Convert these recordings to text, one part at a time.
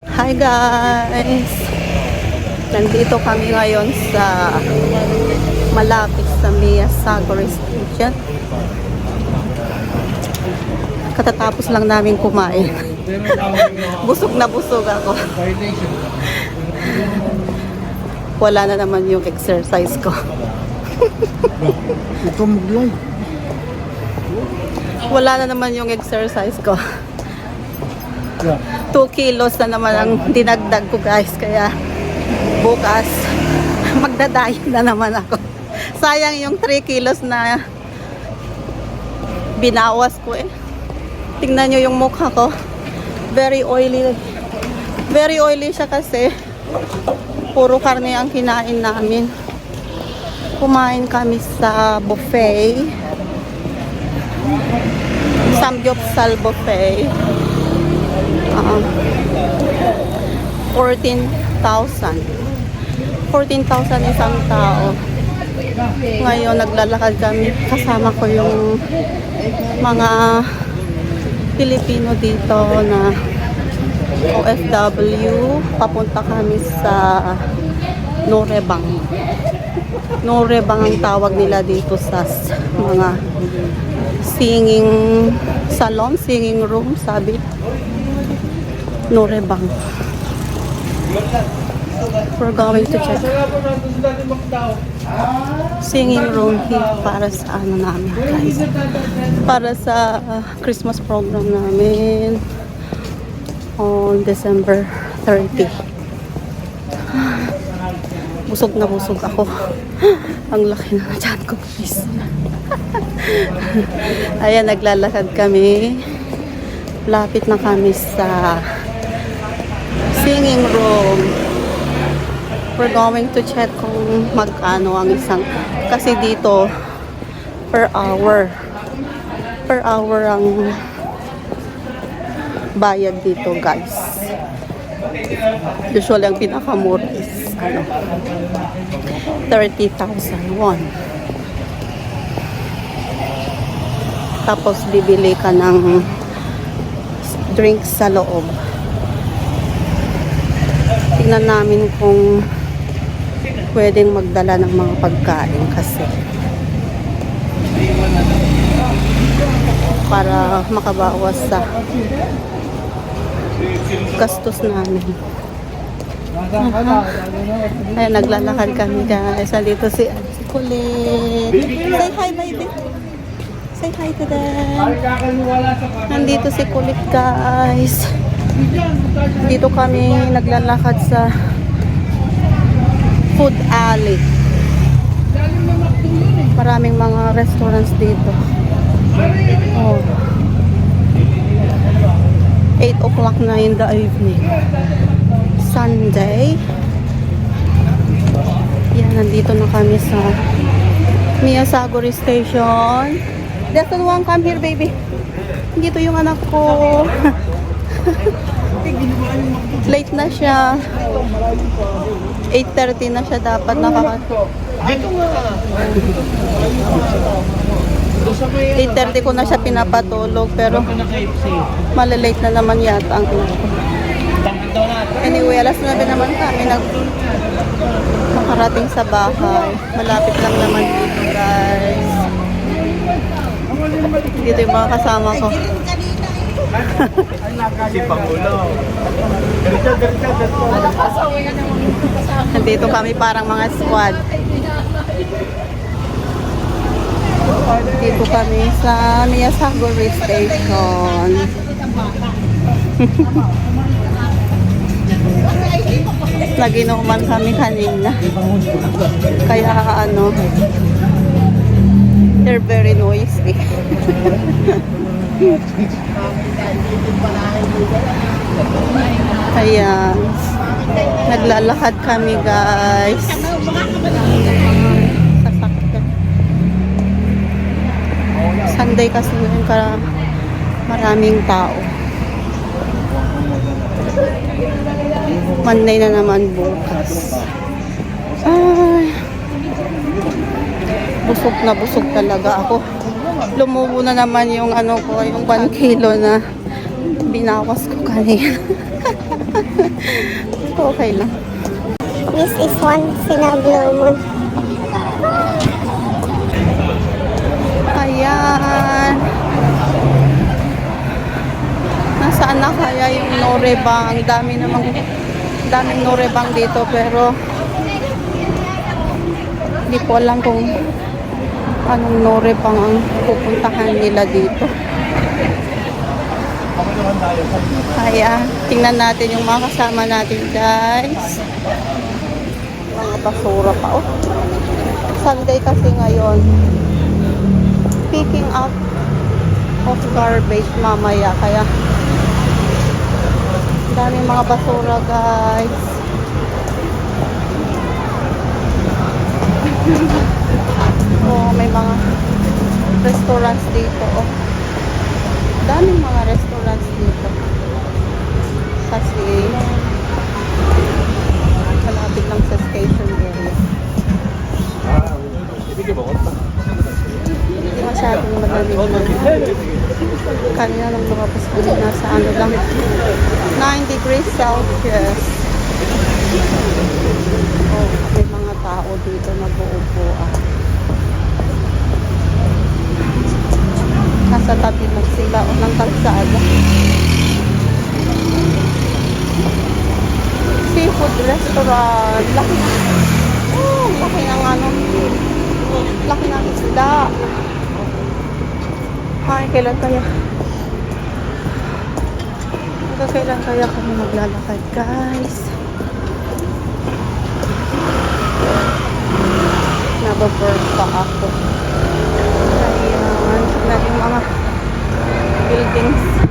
Hi guys! Nandito kami ngayon sa malapit sa Miyasagore Station. Katatapos lang namin kumain. busog na busog ako. Wala na naman yung exercise ko. Mag-live. Wala na naman yung exercise ko. Yeah. 2 kilos na naman ang dinagdag ko guys. Kaya bukas magdadiet na naman ako. Sayang yung 3 kilos na binawas ko eh. Tingnan nyo yung mukha ko. Very oily. Very oily siya kasi. Puro karne ang kinain namin. Kumain kami sa buffet. Samgyeopsal buffet. Ah, 14,000. 14,000 isang tao. Ngayon, naglalakad kami. Kasama ko yung mga Pilipino dito na OFW. Papunta kami sa Norebang. Norebang ang tawag nila dito sa mga singing salon, singing room, sabi. Norebang. We're going to check singing room here para sa ano namin guys. Para sa uh, Christmas program namin on December 30. Busog na busog ako. Ang laki na tiyan ko guys. Ayan, naglalakad kami. Lapit na kami sa singing room. We're going to check kung magkano ang isang kasi dito per hour. Per hour ang bayad dito guys. Usually ang pinakamura is ano 30,000 won. Tapos bibili ka ng drinks sa loob tingnan namin kung pwedeng magdala ng mga pagkain kasi para makabawas sa gastos namin. Ay, naglalakad kami guys. Nandito si, si. Say hi, baby. Say hi to them. Nandito si Kulit guys. Dito kami naglalakad sa food alley. Maraming mga restaurants dito. Oh. 8 o'clock na in the evening. Sunday. Yan, nandito na kami sa Miyasaguri Station. Destin one, come here, baby. Dito yung anak ko. Late na siya. 8.30 na siya dapat nakaka... 8.30 ko na siya pinapatulog pero malalate na naman yata ang anak ko. Anyway, alas 9 naman kami nag makarating sa bahay. Malapit lang naman dito guys. Dito yung mga kasama ko. Si Pangulo. Ganito, ganito, ganito. Nandito kami parang mga squad. Dito kami sa Miyasaguri Station. Naginuman kami kanina. Kaya ano, they're very noisy. Kaya naglalakad kami guys. Sunday kasi ngayon ka maraming tao. Monday na naman bukas. Ay, busog na busog talaga ako. Lumubo na naman yung ano ko, yung 1 kilo na binawas ko kanina. okay lang. This is one Sinablo Moon. Ayan. Nasaan na kaya yung Norebang? Ang dami namang daming Norebang dito pero hindi ko alam kung anong Norebang ang pupuntahan nila dito. Kaya tingnan natin yung mga kasama natin guys. Mga basura pa oh. Sunday kasi ngayon picking up of garbage mamaya kaya daming mga basura guys oh may mga restaurants dito oh. Daming mga restaurants dito. Kasi malapit lang sa station area. Hindi masyadong na kanina nung lumabas kami nasa ano lang 9 degrees Celsius. Oh may mga tao dito nag-uupo ah. Nasa tabi lang sila o ng kalsada seafood restaurant laki oh laki ng ano laki ng isda ay, kailan kaya? Hanggang kailan kaya kami maglalakad, guys? Nababurn pa ako. Ayan. Na yung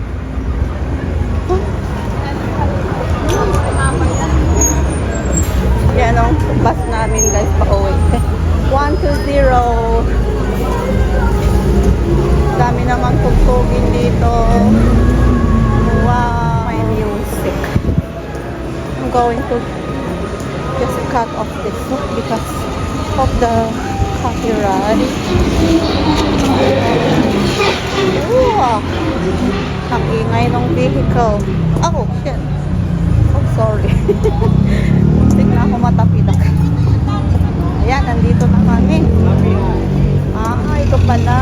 vehicle. Oh, shit. Oh, sorry. Tignan ako matapidak. Ayan, nandito na kami. Ah, ito pala.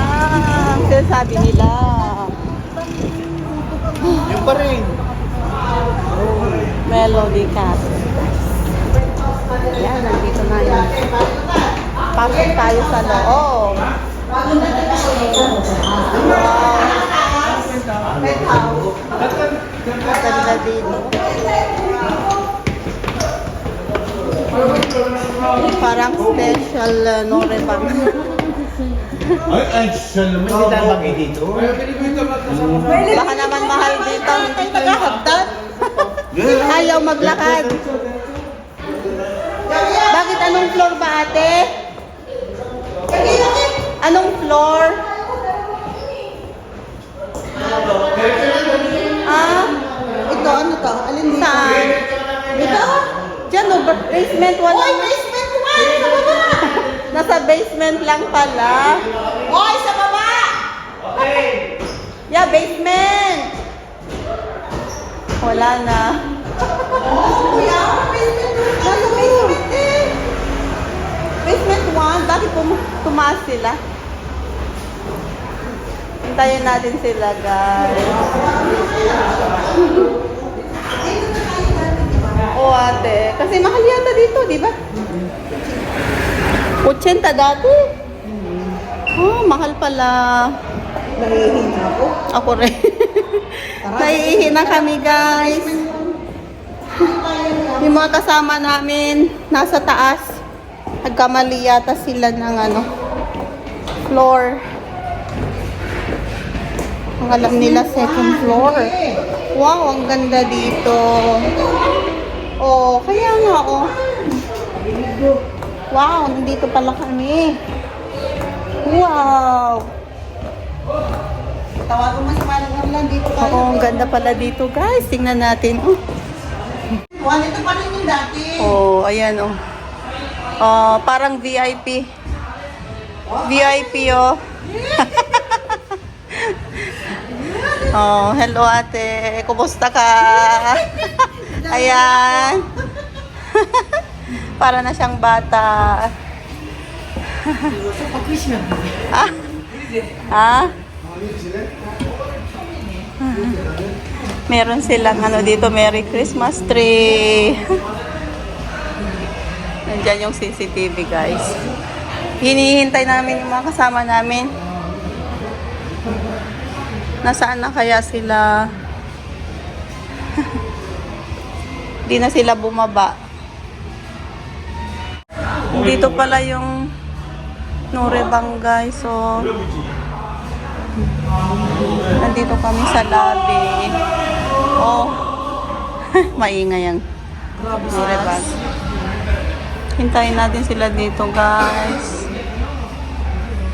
Sinasabi nila. Yung pa rin. Melody Cat. Ayan, nandito na yun. Pasok tayo sa loob. Wow. Maganda dito. Parang special uh, Norebang. Ay, ay, siya naman. Hindi tayo bagay dito. Baka naman mahal dito. Hindi tagahagdan. Ayaw maglakad. Bakit anong floor ba ate? Anong floor? Dito? Diyan no, basement wala. Oy, basement 1 sa baba. Nasa basement lang pala. Oy, sa baba. Yeah, basement. Wala na. Kuya, basement 2. Nasa basement din. Basement 1. Bakit pum- tumaas sila? Hintayin natin sila, guys. Oo, ate. Kasi mahal yata dito, di ba? 80 dati. Oh, mahal pala. Nahihina ako. Ako rin. Naiihi na kami, guys. Yung mga kasama namin, nasa taas. Nagkamali yata sila ng ano, floor. Ang alam nila, second floor. Wow, ang ganda dito. Oh, kaya nga, oh. Wow, nandito pala kami. Wow. Tawagan mo si Manang Orlan dito ka. Oo, ang ganda pala dito, guys. Tingnan natin. Oh. Juan, ito pa rin yung dati. Oh, ayan oh. Oh, parang VIP. VIP oh. oh, hello ate. Kumusta ka? Ayan. Para na siyang bata. ah? Ah? Meron silang ano dito, Merry Christmas tree. Nandyan yung CCTV guys. Hinihintay namin yung mga kasama namin. Nasaan na kaya sila? Di na sila bumaba. Dito pala yung Nurebang guys. So, nandito kami sa lobby. Oh, maingay ang Nurebang. Hintayin natin sila dito guys.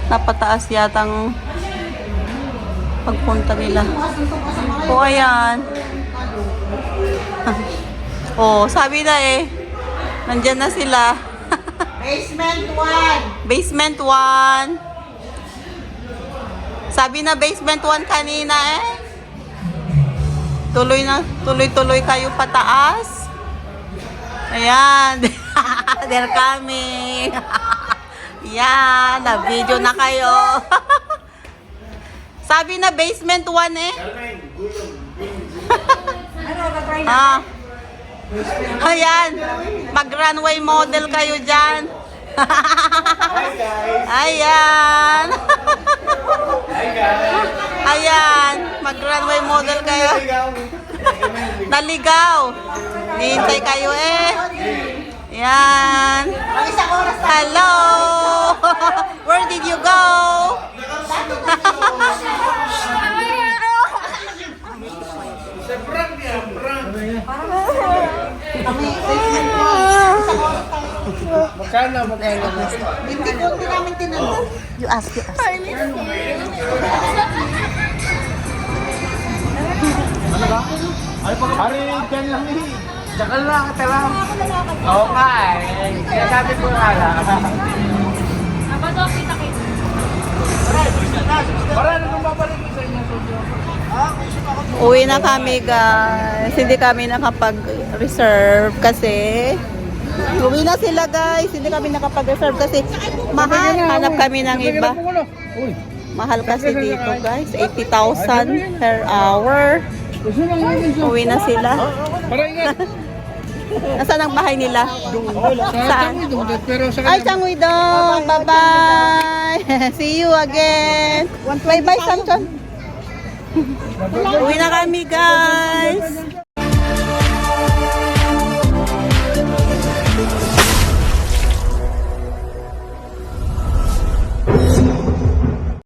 Napataas yatang pagpunta nila. O ayan. oh, sabi na eh. Nandyan na sila. Basement 1. Basement 1. Sabi na basement 1 kanina eh. Tuloy na, tuloy-tuloy kayo pataas. Ayan. They're coming. Yan, na-video na kayo. Sabi na basement 1 eh. ah. Ayan. Mag-runway model kayo dyan. Ayan. Ayan. Mag-runway model kayo. Naligaw. Nihintay kayo eh. Yan. Hello. Where did you go? Kami, basement 1. Isang oras tayo. Magkano, magkano? Hindi ko, hindi namin tinanong. You ask, you ask. Pare, dyan lang eh. Tsaka lang, ata lang. Oo nga eh. Kaya sabi ko nga lang. Para na kung babalik ko sa inyo. Uwi na kami guys. Hindi kami nakapag-reserve kasi Uwi na sila guys. Hindi kami nakapag-reserve kasi mahal. Hanap kami ng iba. Mahal kasi dito guys. 80,000 per hour. Uwi na sila. Nasaan ang bahay nila? Saan? Ay, Changoy dong. Bye-bye. See you again. Bye-bye, Samson. Uwi na kami, guys.